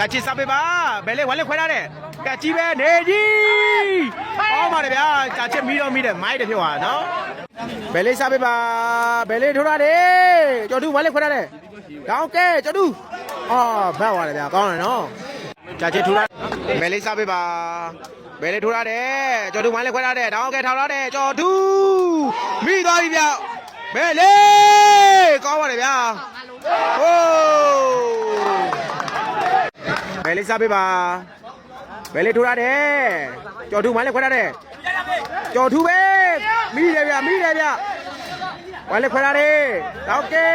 ကြာချစ်စားပေးပါဘယ်လေးဝမ်းလေးခွဲထားတယ်ကက်ကြီးပဲနေကြီးအောင်းပါတယ်ဗျာကြာချစ်မီတော့မီတယ်မိုက်တယ်ဖြစ်သွားနော်ဘယ်လေးစားပေးပါဘယ်လေးထိုးထားတယ်ကျော်တူဝမ်းလေးခွဲထားတယ်ကောင်းကဲကျော်တူအော်ဘတ်သွားတယ်ဗျာကောင်းတယ်နော်ကြာချစ်ထိုးထားဘယ်လေးစားပေးပါဘယ်လေးထိုးထားတယ်ကျော်တူဝမ်းလေးခွဲထားတယ်တောင်းကဲထောက်ထားတယ်ကျော်တူမိသွားပြီဗျာဘယ်လေးကောင်းပါတယ်ဗျာဟိုးဘ ယ်လေးစားပေးပါဘယ်လေးထိုးရတယ်ကြော်ထူးမလေးခွဲရတယ်ကြော်ထူးပဲမိတယ်ဗျမိတယ်ဗျဝမ်းလေးခွဲရတယ်တော့ကဲ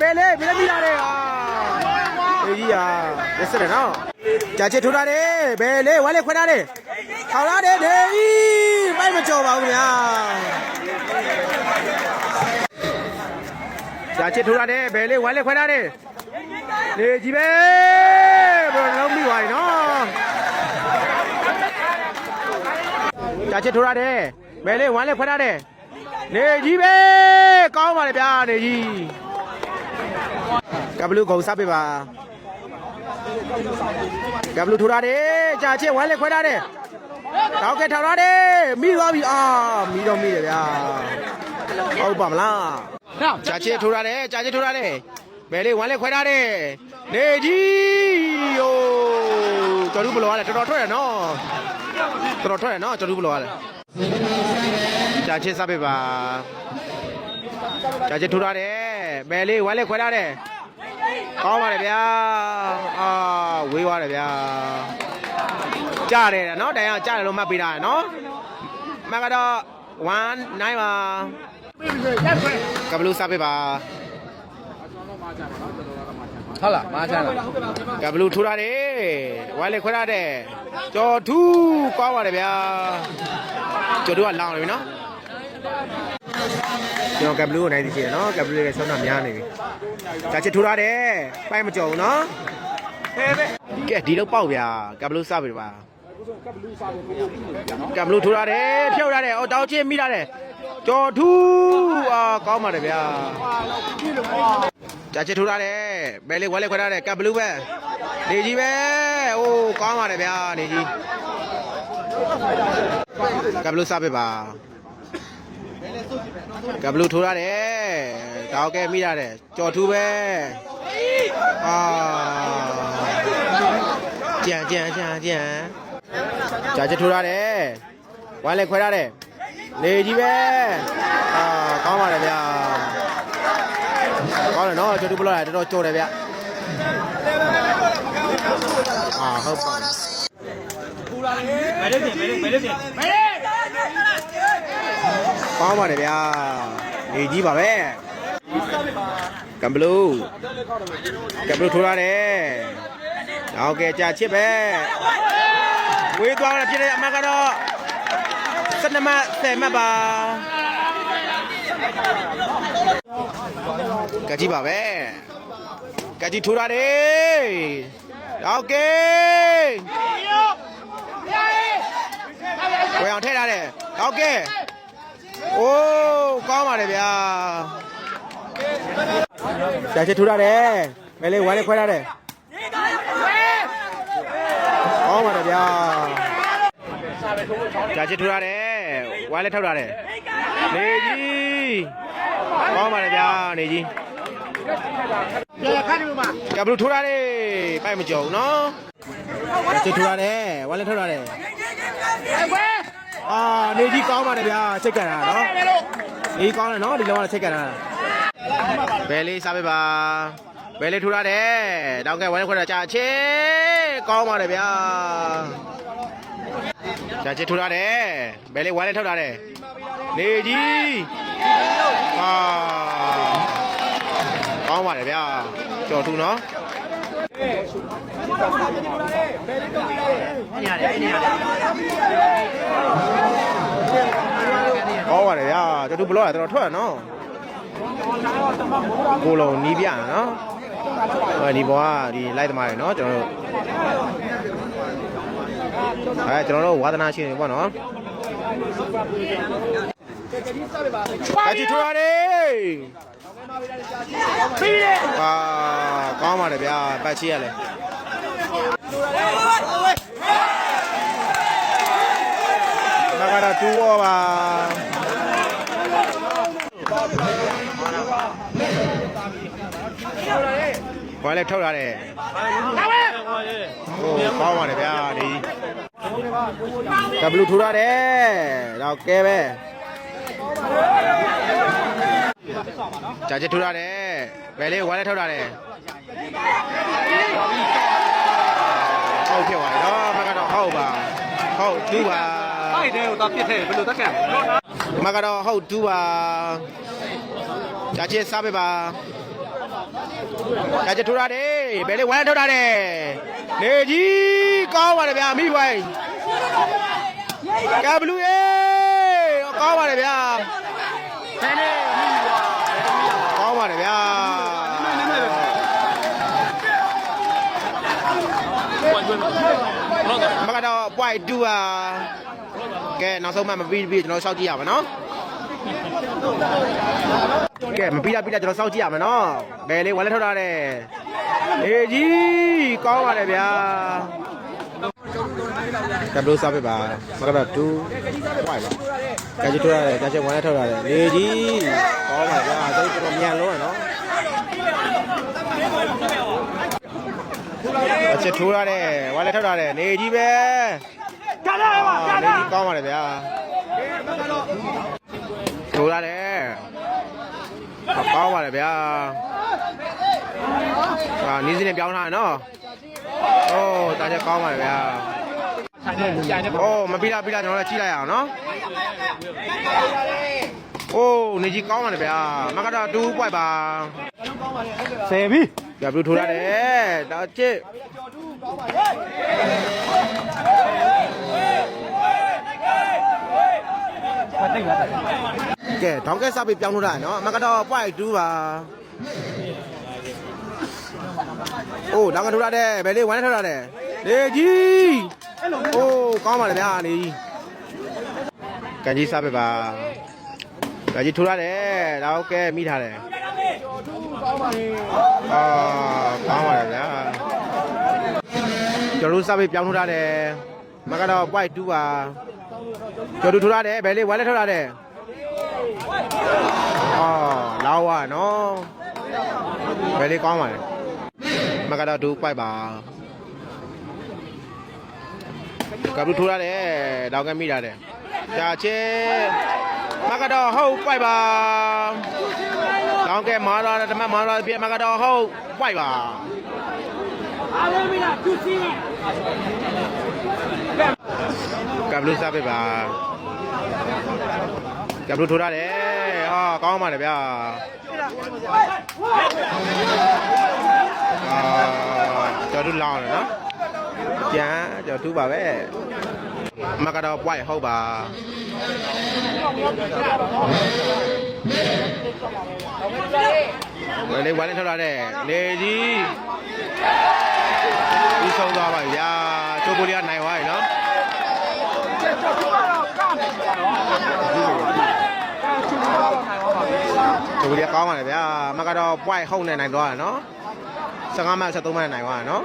ဘယ်လေးဘယ်လေးမိရတယ်အာအေးကြီးဟာလက်စတယ်နော်ကြာချစ်ထိုးရတယ်ဘယ်လေးဝမ်းလေးခွဲရတယ်ထောက်ရတယ်နေမိုက်မကြော်ပါဘူးဗျာကြာချစ်ထိုးရတယ်ဘယ်လေးဝမ်းလေးခွဲရတယ်နေကြီးပဲ ဘယ်လိုလုံးမိသွားပြီနော်ကြာချစ်ထိုးရတယ်မဲလေးဝမ်းလေးခွဲထားတယ်နေကြီးပဲကောင်းပါလေဗျာနေကြီးကဘလူကုံစားပေးပါကဘလူထိုးရတယ်ကြာချစ်ဝမ်းလေးခွဲထားတယ်တောက်ကဲထောက်ရတယ်မိသွားပြီအာမိတော့မိတယ်ဗျာဟုတ်ပါမလားကြာချစ်ထိုးရတယ်ကြာချစ်ထိုးရတယ်ဘယ်လေးဝမ်းလေးခွဲထားတယ် နေကြီးယိုကျော်တူဘလောရတယ်တော်တော်ထွက်ရနော်တော်တော်ထွက်ရနော်ကျော်တူဘလောရတယ်ကြာချစ်စားပေးပါကြာချစ်ထိုးရတယ်ဘယ်လေးဝမ်းလေးခွဲထားတယ်ကောင်းပါလေဗျာအာဝေးသွားတယ်ဗျာကြားတယ်နော်တိုင်အောင်ကြားတယ်လို့မှတ်ပေးတာနော်မှတ်ကတော့1 9ပါကဘလူစားပေးပါ ဟုတ်လားမားချမ်းလားကဘလူထိုးရတယ်ဝိုင်းလေခွဲရတယ်ကြော်ထူးကောင်းပါတယ်ဗျာကြော်ထူးကလောင်းနေပြီနော်ကျွန်တော်ကဘလူကိုနိုင်သိချင်တယ်နော်ကဘလူရဲ့ဆောင်းတာများနေပြီဒါချစ်ထိုးရတယ်ပိုက်မကြော်ဘူးနော်ကဲဒီတော့ပေါက်ဗျာကဘလူစားပေးပါကဘလူထိုးရတယ်ဖြုတ်ရတယ်အော်တောင်းချင်းမိရတယ်ကြော်ထူးအာကောင်းပါတယ်ဗျာ ကြာချစ်ထိုးထားတယ်ဘယ်လေးဝဲလေးခွဲထားတယ်ကပ်ဘလူးပဲနေကြီးပဲအိုးကောင်းပါတယ်ဗျာနေကြီးကပ်ဘလူးစားပေးပါကပ်ဘလူးထိုးထားတယ်တောက်ကဲမိရတယ်ကြော်ထူးပဲအာကြံကြံကြံကြံကြာချစ်ထိုးထားတယ်ဝဲလေးခွဲထားတယ်နေကြီးပဲအာကောင်းပါတယ်ဗျာကော င်းတယ်နော်ကျော်တူဘလော့ရတော်တော်ကြော်တယ်ဗျအာဟုတ်ပါဘယ်လိုပြင်ဘယ်လိုဘယ်လိုပြင်ဘယ်ကောင်းပါတယ်ဗျာနေကြီးပါပဲကံဘလူးကံဘလူးထိုးရတယ်ဟုတ်ကဲ့ကြာချစ်ပဲဝေးသွားတယ်ဖြစ်တဲ့အမှတ်ကတော့12မှတ်10မှတ်ပါ ကကြီးပါပဲကကြီးထိုးရတယ်ဟုတ်ကဲ့ဝေအောင်ထည့်ထားတယ်ဟုတ်ကဲ့အိုးကောင်းပါတယ်ဗျာကြာချစ်ထူရတယ်မဲလေးဝိုင်းလေးခွဲရတယ်ကောင်းပါတယ်ဗျာကြာချစ်ထူရတယ်ဝိုင်းလေးထောက်ရတယ်နေကြီး ကောင်းပါတယ်ဗျာနေကြီးရခါနေမှာကဘလူထူရတယ်ပိုက်မကြော်ဘူးနော်ကြာချစ်ထူရတယ်ဝိုင်းလေးထောက်ရတယ်ဘယ်အာနေကြီးကောင်းပါတယ်ဗျာချိတ်ကန်တာနော်ဘယ်လိုအေးကောင်းတယ်နော်ဒီလုံးကချိတ်ကန်တာဘယ်လေးစားပေးပါဘယ်လေးထူရတယ်တောင်းကဲဝိုင်းခွဲတာကြာချေကောင်းပါတယ်ဗျာကြာချေထူရတယ်ဘယ်လေးဝိုင်းလေးထောက်ရတယ်နေကြီး အာကောင်းပါတယ်ဗျာကြော်ထူနော်ညရတယ်ညရတယ်ကောင်းပါတယ်ဗျာကြော်ထူဘလော့ရတော်ထွက်ရနော်ကိုလုံးနီးပြနော်အဲဒီဘောကဒီလိုက်သမားတွေနော်ကျွန်တော်တို့အဲကျွန်တော်တို့ဝါသနာရှင်တွေပေါ့နော် အကြည့်ထွားရတယ်ပြီးတယ်အာကောင်းပါတယ်ဗျာပတ်ချီရလဲမကတော့တူရောပါဘာလဲထုတ်ရတယ်လာဝဲဟိုကောင်းပါတယ်ဗျာဒီ W ထိုးရတယ်တော့ကဲပဲ ကြာချက်ထိုးရတယ်ဘယ်လေးဝါလဲထုတ်ရတယ်ဟုတ်ဖြစ်သွားပြီတော့မကတော့ဟုတ်ပါဟုတ်တူပါအဲ့ဒီကိုတော့ပြစ်ထဲဘယ်လိုတက်ခဲ့မကတော့ဟုတ်တူပါကြာချက်စားပေးပါကြာချက်ထိုးရတယ်ဘယ်လေးဝါလဲထုတ်ရတယ်နေကြီးကောင်းပါတယ်ဗျာမိဘိုင်းကဘလူးရေ ကောင်းပါတယ်ဗျာဆယ်နေကောင်းပါတယ်ဗျာမကတော့ point 2อ่ะကဲနောက်ဆုံးမှမပြီးပြီးကျွန်တော်စောင့်ကြည့်ရမယ်နော်ကဲမပြီးတာပြီးတာကျွန်တော်စောင့်ကြည့်ရမယ်နော်ဘယ်လေးဝါလက်ထောက်ထားတယ်အေးကြီးကောင်းပါတယ်ဗျာ ကဘလူးစားပြပါမကတော့2 point ပါကဲကြည့်ထွက်ရတယ်ကဲချက်ဝါလက်ထောက်ထားတယ်လေကြီးကောင်းပါတယ်ဗျာသိတော်တော်မြန်လုံးရနော်အချက်ထိုးရတယ်ဝါလက်ထောက်ထားတယ်နေကြီးပဲကြလာပါအာကြနေလာကြီးကောင်းပါလေဗျာထိုးရတယ်ကောင်းပါလေဗျာအာနီးစင်းနဲ့ပြောင်းထားတယ်နော်โอ้တာချက်ကောင်းပါလေဗျာ ဆိုင်နဲ့ကြိုင်နဲ့ပေါ့။အိုးမပြီးလားပြီးလားကျွန်တော်လည်းကြည့်လိုက်ရအောင်နော်။အိုးနေကြီးကောင်းပါလေဗျာ။မကတာ2ပွိုက်ပါ။ဆယ်ပြီ။ပြပြထိုးရတယ်။ဒါချစ်။တိတ်လာတာ။ကဲဒေါင်းကဲစပြီးပြောင်းလို့ရတယ်နော်။မကတော့ပွိုက်2ပါ။အိုးဒေါင်းကထိုးရတယ်။ဘယ်လေးဝမ်းနဲ့ထိုးရတယ်။လေကြီး။ โอ้ကောင်းပါလေဗျာနေကြီးကန်ကြီးစပစ်ပါကန်ကြီးထိုးရတယ်တော့ကဲမိထားတယ်အာကောင်းပါလေဗျာကျွန်တော်တို့စပစ်ပြောင်းထိုးရတယ်မကတော့ point 2ပါကျွန်တော်တို့ထိုးရတယ်ဘယ်လေးဝမ်းလေးထိုးရတယ်အော်လောင်းဝါနော်ဘယ်လေးကောင်းပါလဲမကတော့2 point ပါ ကပ်လူထိုးရတယ်တော့ကမိတာတယ်ကြာချေမကတော့ဟုတ် point ပါတော့ကဲမာလာတမမာလာပြမကတော့ဟုတ် point ပါအားလုံးမိလားသူစီးနေကပ်လူစားပေးပါကပ်လူထိုးရတယ်ဟာကောင်းပါလေဗျာအာကျော်တူလောင်းတယ်နော် ကျန်ကျော်တူပါပဲမကတော့ point ဟုတ်ပါဝယ်လေးဝယ်လေးထောက်လာတဲ့လေကြီးဒီဆုံးသွားပါပြီဗျာချိုးပိုလီကနိုင်သွားပြီနော်ဒီလိုကောင်းပါလေဗျာမကတော့ point ဟုတ်နေနိုင်သွားတယ်နော်15မှတ်73မှတ်နိုင်သွားတယ်နော်